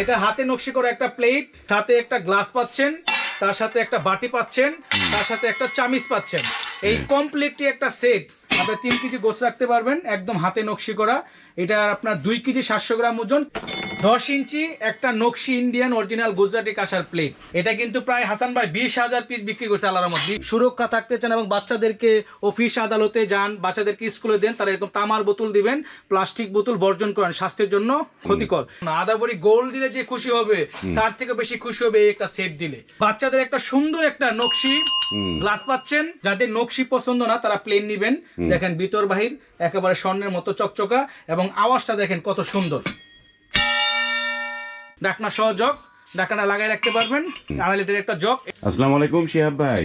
এটা হাতে নকশি করে একটা প্লেট সাথে একটা গ্লাস পাচ্ছেন তার সাথে একটা বাটি পাচ্ছেন তার সাথে একটা চামিচ পাচ্ছেন। এই কমপ্লিটলি একটা সেট। আপনি তিন কেজি গোছ রাখতে পারবেন একদম হাতে নকশি করা। এটা আপনার দুই কেজি সাতশো গ্রাম ওজন দশ ইঞ্চি একটা নকশি ইন্ডিয়ান অরিজিনাল গুজরাটি কাঁসার প্লেট এটা কিন্তু প্রায় হাসান ভাই বিশ হাজার পিস বিক্রি করছে আল্লাহর সুরক্ষা থাকতে চান এবং বাচ্চাদেরকে অফিস আদালতে যান বাচ্চাদেরকে স্কুলে দেন তারা এরকম তামার বোতল দিবেন প্লাস্টিক বোতল বর্জন করেন স্বাস্থ্যের জন্য ক্ষতিকর। আদাবরি গোল দিলে যে খুশি হবে তার থেকে বেশি খুশি হবে একটা সেট দিলে। বাচ্চাদের একটা সুন্দর একটা নকশি গ্লাস পাচ্ছেন যাদের নকশি পছন্দ না তারা প্লেন নিবেন। দেখেন ভিতর বাহির একেবারে স্বর্ণের মতো চকচকা এবং আওয়াজটা দেখেন কত সুন্দর। ডাকনা সহ জগ ডাকনা লাগাই রাখতে পারবেন আড়াই লিটার একটা জগ। আসসালামু আলাইকুম শিহাব ভাই।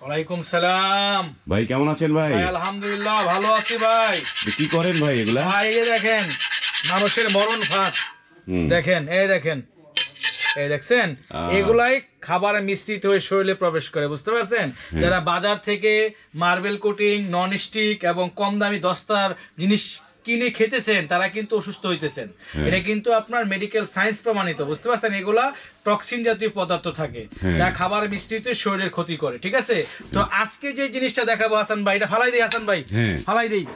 ওয়ালাইকুম সালাম। ভাই কেমন আছেন ভাই? আলহামদুলিল্লাহ ভালো আছি ভাই। কি করেন ভাই এগুলা? ভাই এই দেখেন মানুষের মরণ ফাঁক দেখেন এই দেখেন এই দেখছেন? এগুলাই খাবারে মিশ্রিত হয়ে শরীরে প্রবেশ করে বুঝতে পারছেন? যারা বাজার থেকে মার্বেল কোটিং নন স্টিক এবং কম দামি দস্তার জিনিস কিনে খেতেছেন তারা কিন্তু অসুস্থ হইতেছেন। এটা কিন্তু আপনার মেডিকেল সায়েন্স প্রমাণিত বুঝতে পারছেন? এগুলা টক্সিন জাতীয় পদার্থ থাকে। যা খাবার মিশ্রিত শরীরের ক্ষতি করে ঠিক আছে? তো আজকে যে জিনিসটা দেখাবো হাসান ভাই এটা ফালাই দিই হাসান ভাই। ফালাই দিই।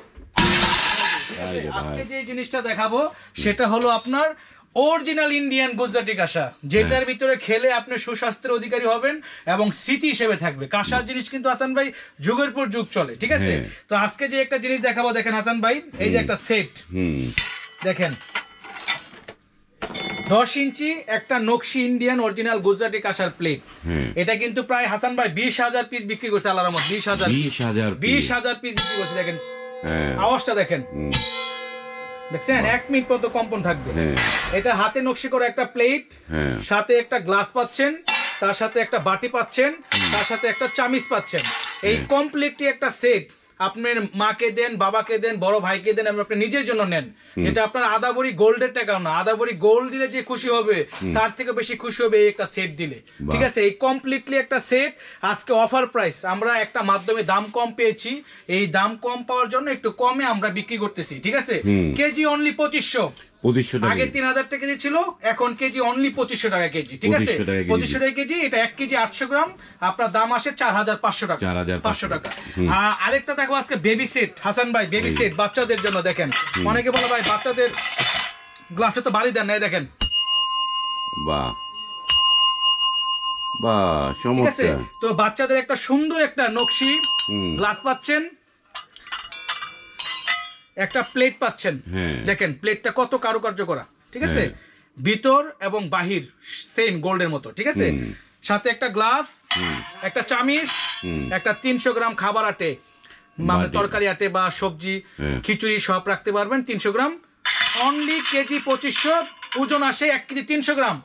আজকে। যে জিনিসটা দেখাবো সেটা হলো আপনার অরিজিনাল ইন্ডিয়ান গুজরাটি কাঁসা যেটার ভিতরে খেলে আপনি সুস্বাস্থ্যের অধিকারী হবেন এবং স্মৃতি হিসেবে থাকবে। কাঁসার জিনিস কিন্তু হাসান ভাই যুগের পর যুগ চলে ঠিক আছে? হ্যাঁ। তো আজকে যে একটা জিনিস দেখাবো দেখেন হাসান ভাই এই যে একটা সেট। দেখেন দশ ইঞ্চি একটা নকশি ইন্ডিয়ান অরিজিনাল গুজরাটি কাঁসার প্লেট হ্যাঁ। এটা কিন্তু প্রায় হাসান ভাই বিশ হাজার পিস বিক্রি করছে আল্লাহ রহমত বিশ হাজার বিশ হাজার পিস বিক্রি করছে দেখেন। হ্যাঁ। আওয়াজটা দেখেন। দেখছেন? এক মিনিট পর্যন্ত কম্পন থাকবে। হ্যাঁ। এটা হাতে নকশি করে একটা প্লেট হ্যাঁ। সাথে একটা গ্লাস পাচ্ছেন তার সাথে একটা বাটি পাচ্ছেন তার সাথে একটা চামিচ পাচ্ছেন। এই কমপ্লিটলি একটা সেট। আপনার মাকে দেন বাবাকে দেন বড় ভাইকে দেন এবং আপনি নিজের জন্য নেন। এটা আপনার আদাবরি গোল্ডের টাকা না। আদাবরি গোল্ড দিলে যে খুশি হবে তার থেকে বেশি খুশি হবে এই একটা সেট দিলে। ঠিক আছে? এই কমপ্লিটলি একটা সেট আজকে অফার প্রাইস আমরা একটা মাধ্যমে দাম কম পেয়েছি। এই দাম কম পাওয়ার জন্য একটু কমে আমরা বিক্রি করতেছি। ঠিক আছে? কেজি অনলি পঁচিশশো। পঁচিশশো টাকা আগে তিন হাজার টাকা কেজি ছিল এখন কেজি অনলি পঁচিশশো টাকা কেজি ঠিক আছে? 2500 টাকা কেজি। পঁচিশশো টাকা কেজি এটা এক কেজি আটশো গ্রাম আপনার দাম আসে চার হাজার পাঁচশো টাকা। 4,500 পাঁচশো টাকা। আর আরেকটা দেখো আজকে বেবি সেট হাসান ভাই বেবি সেট বাচ্চাদের জন্য দেখেন। অনেকে বলে ভাই বাচ্চাদের গ্লাসে তো বাড়ি দেন নাই দেখেন। বাহ। বাহ ঠিক আছে? তো বাচ্চাদের একটা সুন্দর একটা নকশি গ্লাস পাচ্ছেন। একটা প্লেট পাচ্ছেন। হ্যাঁ। দেখেন প্লেটটা কত কারুকার্য করা ঠিক আছে? হ্যাঁ। ভিতর এবং বাহির সেম গোল্ডের মতো ঠিক আছে? সাথে একটা গ্লাস একটা চামিচ একটা তিনশো গ্রাম খাবার আটে মানে তরকারি আটে বা সবজি হ্যাঁ। খিচুড়ি সব রাখতে পারবেন তিনশো গ্রাম। অনলি কেজি পঁচিশশো ওজন আসে এক কেজি তিনশো গ্রাম।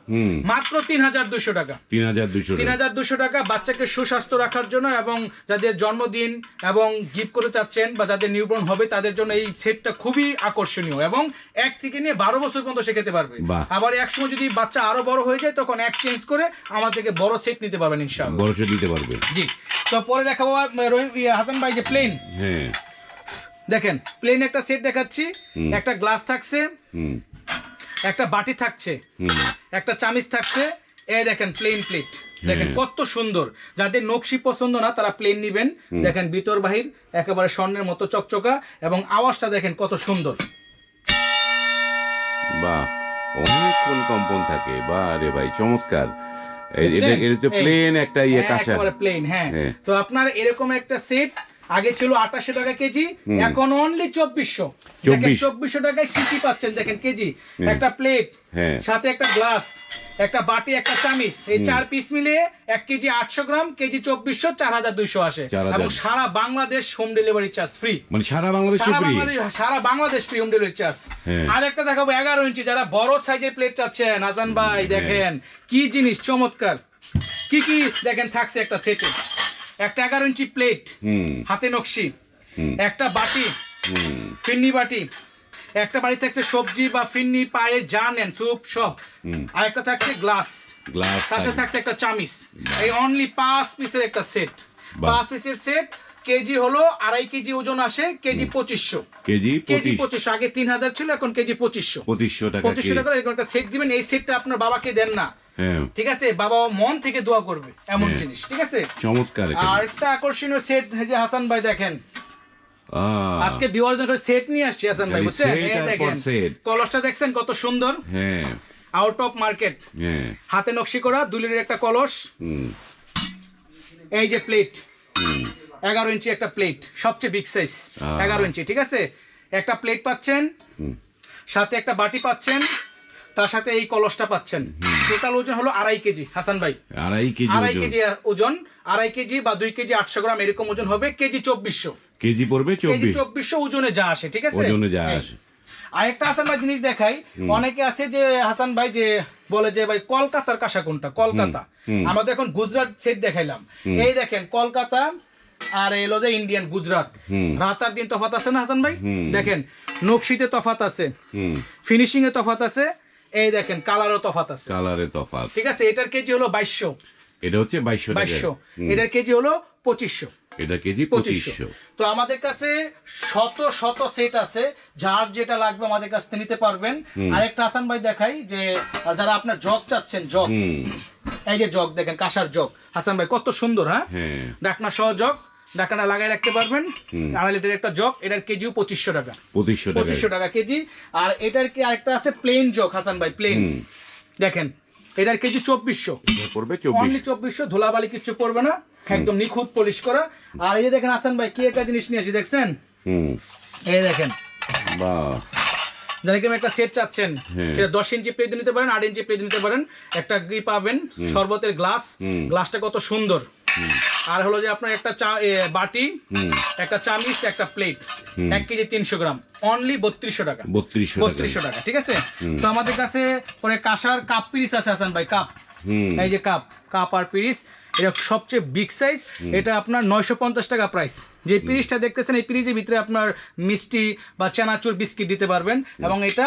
মাত্র তিন হাজার দুশো টাকা। তিন হাজার দুশো তিন হাজার দুশো টাকা বাচ্চাকে সুস্বাস্থ্য রাখার জন্য এবং যাদের জন্মদিন এবং গিফট করে চাচ্ছেন বা যাদের নিউবর্ন হবে তাদের জন্য এই সেটটা খুবই আকর্ষণীয় এবং এক থেকে নিয়ে বারো বছর পর্যন্ত সে খেতে পারবে। আবার এক সময় যদি বাচ্চা আরও বড় হয়ে যায় তখন এক চেঞ্জ করে আমার থেকে বড় সেট নিতে পারবেন ইনশাআল্লাহ। বড় সে দিতে পারবে। জি। তো পরে দেখাবো ইয়ে, হাসান ভাই যে প্লেন হ্যাঁ। দেখেন প্লেন একটা সেট দেখাচ্ছি। একটা গ্লাস থাকছে। একটা বাটি থাকছে। একটা চামিচ থাকছে। এই দেখেন প্লেন প্লেট দেখেন। কত সুন্দর। যাদের নকশি পছন্দ না তারা প্লেন নিবেন। দেখেন ভিতর বাহির একেবারে স্বর্ণের মতো চকচকা এবং আওয়াজটা দেখেন কত সুন্দর। বাহ অনেকক্ষণ কম্পন থাকে। বাহ রে ভাই চমৎকার। প্লেন একটা ইয়ে হ্যাঁ, কাঁচা। একেবারে প্লেন হ্যাঁ। হ্যাঁ। তো আপনার এরকম একটা সেট আগে ছিল আঠাশশো টাকা কেজি এখন অনলি চব্বিশশো। চব্বিশ। চব্বিশশো টাকায় কি কি পাচ্ছেন দেখেন কেজি। একটা প্লেট হ্যাঁ। সাথে একটা গ্লাস একটা বাটি একটা চামিচ। এই চার পিস মিলিয়ে এক কেজি আটশো গ্রাম কেজি চব্বিশশো চার হাজার দুইশো আসে। এবং সারা Bangladesh home delivery charge free মানে সারা বাংলাদেশ সারা Bangladesh free home delivery charge. আর একটা দেখাবো এগারো ইঞ্চি যারা বড় সাইজের প্লেট চাচ্ছেন আজান ভাই হ্যাঁ। দেখেন কি জিনিস চমৎকার। কি কি দেখেন থাকছে একটা সেটে একটা এগারো ইঞ্চি প্লেট হাতে নকশি একটা বাটি ফিন্নি বাটি একটা বাড়ি থাকছে সবজি বা ফিন্নি পায়ে যা নেন স্যুপ সব। হুম। আর একটা থাকছে গ্লাস গ্লাস তার সাথে থাকছে একটা চামিচ। এই অনলি পাঁচ পিসের একটা সেট পাঁচ পিসের সেট কেজি হলো আড়াই কেজি ওজন আসে কেজি পঁচিশশো। কেজি কেজি পঁচিশশো আগে তিন হাজার ছিল এখন কেজি পঁচিশশো। পঁচিশশো টাকা পঁচিশশো টাকা এরকম একটা সেট দিবেন এই সেটটা আপনার বাবাকে দেন না। হ্যাঁ। ঠিক আছে? বাবা মন থেকে দোয়া করবে এমন হ্যাঁ। জিনিস ঠিক আছে? চমৎকার আর একটা আকর্ষণীয় সেট যে হাসান ভাই দেখেন। আজকে বিওয়ার জন্য সেট নিয়ে আসছি হাসান ভাই বুঝছেন? দেখেন কলসটা দেখছেন কত সুন্দর? হ্যাঁ। আউট অফ মার্কেট হ্যাঁ। হাতে নকশি করা দুই লিটারের একটা কলস। এই যে প্লেট এগারো ইঞ্চি একটা প্লেট সবচেয়ে বিগ সাইজ এগারো ইঞ্চি ঠিক আছে? একটা প্লেট পাচ্ছেন সাথে একটা বাটি পাচ্ছেন তার সাথে এই কলসটা পাচ্ছেন। টোটাল ওজন হলো আড়াই কেজি হাসান ভাই। আড়াই কেজি আড়াই কেজি ওজন আড়াই কেজি বা দুই কেজি আটশো গ্রাম এরকম ওজন হবে কেজি চব্বিশশো। কেজি পড়বে কেজি চব্বিশ। চব্বিশশো ওজনে যা আসে ঠিক আছে? ওজনে যা আসে। আরেকটা হাসান ভাই জিনিস দেখাই অনেকে আছে যে হাসান ভাই যে বলে যে ভাই কলকাতার কাঁসা কোনটা? কলকাতা। তো এখন গুজরাট সেট দেখাইলাম। এই দেখেন কলকাতা আর এলো যে ইন্ডিয়ান গুজরাট। হুম। রাত আর দিন তফাত আছে না হাসান ভাই? দেখেন নকশিতে তফাত আছে। ফিনিশিং এ তফাত আছে। এই দেখেন কালারও তফাত আছে। কালারে তফাৎ ঠিক আছে এটার কেজি হলো বাইশশো। এটা হচ্ছে বাইশশো বাইশশো। এটার কেজি হলো পঁচিশশো। এটা কেজি পঁচিশশো। তো আমাদের কাছে শত শত সেট আছে। যার যেটা লাগবে আমাদের কাছ থেকে নিতে পারবেন। আরেকটা হাসান ভাই দেখাই যে যারা আপনার জগ চাচ্ছেন জগ। এই যে জগ দেখেন কাঁসার জগ। হাসান ভাই কত সুন্দর হ্যাঁ? হ্যাঁ। ডাকনা সহ জগ। ডাকনা লাগাই রাখতে পারবেন। আড়াই লিটার একটা জগ এটার কেজিও পঁচিশশো টাকা। পঁচিশশো টাকা পঁচিশশো টাকা কেজি। আর এটার কি আরেকটা আছে? প্লেন জগ হাসান ভাই প্লেন দেখেন এটার কেজি চব্বিশশো। পড়বে অনলি চব্বিশশো ধুলাবালি কিচ্ছু পড়বে না। একদম নিখুঁত পলিশ করা। আর এই যে দেখেন হাসান ভাই কি একটা জিনিস নিয়ে আসি দেখছেন? হুম। এই দেখেন। বাহ। যারা একটা সেট চাচ্ছেন? হ্যাঁ। সেটা দশ ইঞ্চি প্লেট নিতে পারেন আট ইঞ্চি প্লেট নিতে পারেন। একটা ই পাবেন? শরবতের গ্লাস গ্লাসটা কত সুন্দর। আর হলো যে আপনার একটা চা বাটি একটা চামিচ একটা প্লেট এক কেজি তিনশো গ্রাম। অনলি বত্রিশশো টাকা। বত্রিশশো টাকা। বত্রিশশো টাকা ঠিক আছে? তো আমাদের কাছে পরে কাঁসার কাপ পিরিস আছে হাসান ভাই কাপ। এই যে কাপ কাপ আর পিরিস এটা সবচেয়ে বিগ সাইজ এটা আপনার নয়শো পঞ্চাশ টাকা প্রাইস যে পিরিসটা দেখতেছেন এই পিরিজের ভিতরে আপনার মিষ্টি বা চানাচুর বিস্কিট দিতে পারবেন। এবং এটা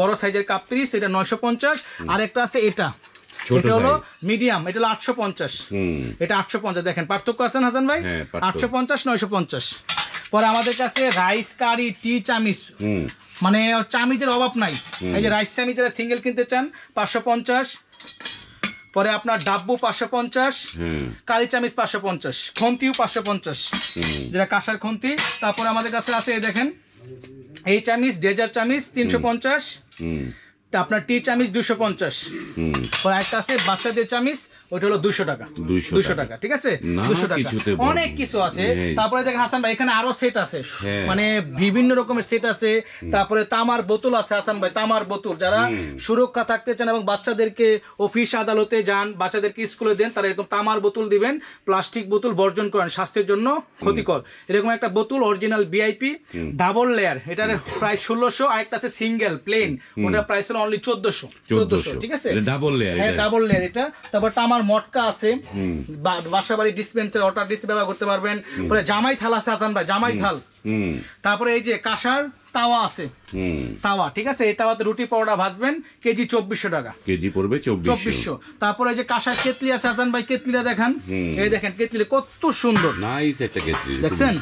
বড় সাইজের কাপ পিরিস এটা নয়শো পঞ্চাশ। আর একটা আছে এটা। এটা হলো মিডিয়াম এটা হলো আটশো পঞ্চাশ। এটা আটশো পঞ্চাশ দেখেন পার্থক্য আছেন হাসান ভাই? হ্যাঁ, আটশো পঞ্চাশ নয়শো পঞ্চাশ। পরে আমাদের কাছে রাইস কারি টি চামিচ। মানে চামিচের অভাব নাই। এই যে রাইস চামিচ যারা সিঙ্গেল কিনতে চান পাঁচশো পঞ্চাশ। পরে আপনার ডাব্বু পাঁচশো পঞ্চাশ। কালি চামিচ পাঁচশো পঞ্চাশ। খন্তিও পাঁচশো পঞ্চাশ। যেটা কাঁসার খন্তি। তারপরে আমাদের কাছে আছে এই দেখেন এই চামিচ ডেজার চামিচ তিনশো পঞ্চাশ। আপনার টি চামিচ দুশো পঞ্চাশ। আছে বাচ্চাদের চামিচ ওইটা হলো টাকা। 200 দুশো টাকা। ঠিক আছে? টাকা। অনেক কিছু আছে। তারপরে দেখেন হাসান ভাই এখানে আরও সেট আছে। হ্যাঁ। মানে বিভিন্ন রকমের সেট আছে। তারপরে তামার বোতল আছে হাসান ভাই তামার বোতল। যারা সুরক্ষা থাকতে চান এবং বাচ্চাদেরকে অফিস আদালতে যান বাচ্চাদেরকে স্কুলে দেন তারা এরকম তামার বোতল দিবেন প্লাস্টিক বোতল বর্জন করেন স্বাস্থ্যের জন্য ক্ষতিকর। এরকম একটা বোতল অরিজিনাল বিআইপি ডাবল লেয়ার এটার প্রায় ষোলোশো আর একটা আছে সিঙ্গেল প্লেন ওটা প্রাইস হলো অনলি চোদ্দশো। চোদ্দশো। ঠিক আছে? ডাবল লেয়ার হ্যাঁ ডাবল লেয়ার এটা। তারপর তামার মটকা আছে বাসা বাড়ি ডিসপেন্সার ওয়াটার ডিস ব্যবহার করতে পারবেন। পরে জামাই থাল আছে হাসান ভাই জামাই থাল। তারপরে এই যে কাঁসার তাওয়া আছে। তাওয়া ঠিক আছে? এই তাওয়াতে রুটি পরোটা ভাজবেন কেজি চব্বিশশো টাকা। কেজি পড়বে চব্বিশশো। তারপরে এই যে কাঁসার কেতলি আছে হাসান ভাই কেতলিটা দেখান। এই দেখেন কেতলি কত সুন্দর। নাইস একটা কেটলি দেখছেন?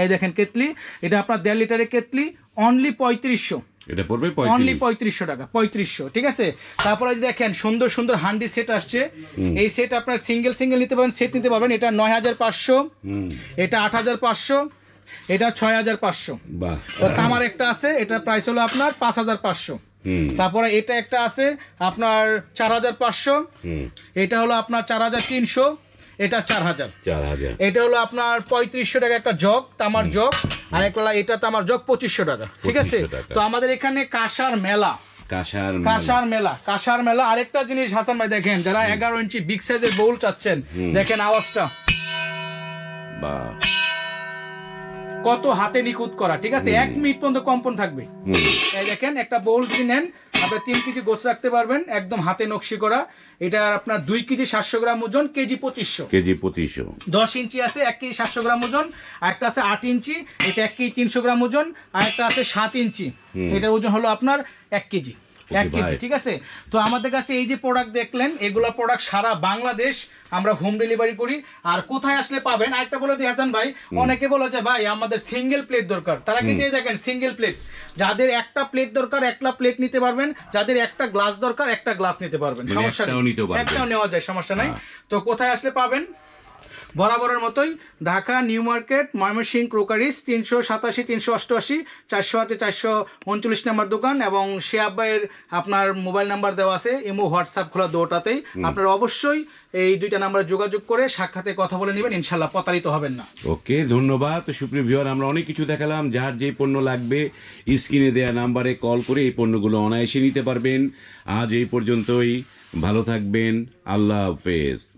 এই দেখেন কেতলি। এটা আপনার দেড় লিটারের কেতলি অনলি পঁয়ত্রিশশো। এটা পড়বে অনলি পঁয়ত্রিশ পঁয়ত্রিশশো টাকা পঁয়ত্রিশশো ঠিক আছে? তারপরে যদি দেখেন সুন্দর সুন্দর হান্ডি সেট আসছে। এই সেট আপনার সিঙ্গেল সিঙ্গেল নিতে পারেন সেট নিতে পারবেন। এটা নয় হাজার পাঁচশো এটা আট হাজার পাঁচশো এটা ছয় হাজার পাঁচশো। আমার একটা আছে এটা প্রাইস হলো আপনার পাঁচ হাজার পাঁচশো। তারপরে এটা একটা আছে আপনার চার হাজার পাঁচশো। এটা হলো আপনার চার হাজার তিনশো এটা চার হাজার। এটা হলো আপনার পঁয়ত্রিশশো টাকা একটা জগ তামার জগ। আর এটা আমার জগ পঁচিশশো টাকা ঠিক আছে? তো আমাদের এখানে কাঁসার মেলা। কাঁসার মেলা। কাঁসার মেলা আরেকটা জিনিস হাসান ভাই দেখেন যারা এগারো ইঞ্চি বিগ সাইজের বউল চাচ্ছেন দেখেন আওয়াজটা। বা। কত হাতে নিখুঁত করা ঠিক আছে? এক মিনিট পর্যন্ত কম্পন থাকবে। এই দেখেন একটা বোল যদি নেন আপনি তিন কেজি গোছ রাখতে পারবেন একদম হাতে নকশি করা। এটা আপনার দুই কেজি সাতশো গ্রাম ওজন কেজি পঁচিশশো। কেজি পঁচিশশো। দশ ইঞ্চি আছে এক কেজি সাতশো গ্রাম ওজন আর একটা আছে আট ইঞ্চি এটা এক কেজি তিনশো গ্রাম ওজন আর একটা আছে সাত ইঞ্চি। এটার ওজন হলো আপনার এক কেজি। এক কেজি ঠিক আছে? তো আমাদের কাছে এই যে প্রোডাক্ট দেখলেন এগুলা প্রোডাক্ট সারা বাংলাদেশ আমরা হোম ডেলিভারি করি। আর কোথায় আসলে পাবেন? আরেকটা বলে দিই হাসান ভাই। অনেকে বলে যে ভাই আমাদের সিঙ্গেল প্লেট দরকার। তারা কিন্তু এই দেখেন সিঙ্গেল প্লেট যাদের একটা প্লেট দরকার একটা প্লেট নিতে পারবেন। যাদের একটা গ্লাস দরকার একটা গ্লাস নিতে পারবেন। মানে সমস্যা নেই। একটাও নেওয়া যায় সমস্যা নাই। হ্যাঁ। তো কোথায় আসলে পাবেন? বরাবরের মতোই Dhaka new market Mymensingh crockeries তিনশো সাতাশি তিনশো অষ্টআশি চারশো আটে চারশো উনচল্লিশ নাম্বার দোকান এবং সে আব্বাইয়ের আপনার মোবাইল নাম্বার দেওয়া আছে ইমো হোয়াটসঅ্যাপ খোলা দুটাতেই আপনারা অবশ্যই এই দুইটা নাম্বারে যোগাযোগ করে সাক্ষাতে কথা বলে নেবেন ইনশাল্লাহ প্রতারিত হবেন না। ওকে ধন্যবাদ। সুপ্রিয় ভিউয়ার আমরা অনেক কিছু দেখালাম। যার যে পণ্য লাগবে স্ক্রিনে দেওয়া নাম্বারে কল করে এই পণ্যগুলো অনায়াসে নিতে পারবেন। আজ এই পর্যন্তই। ভালো থাকবেন। আল্লাহ হাফেজ।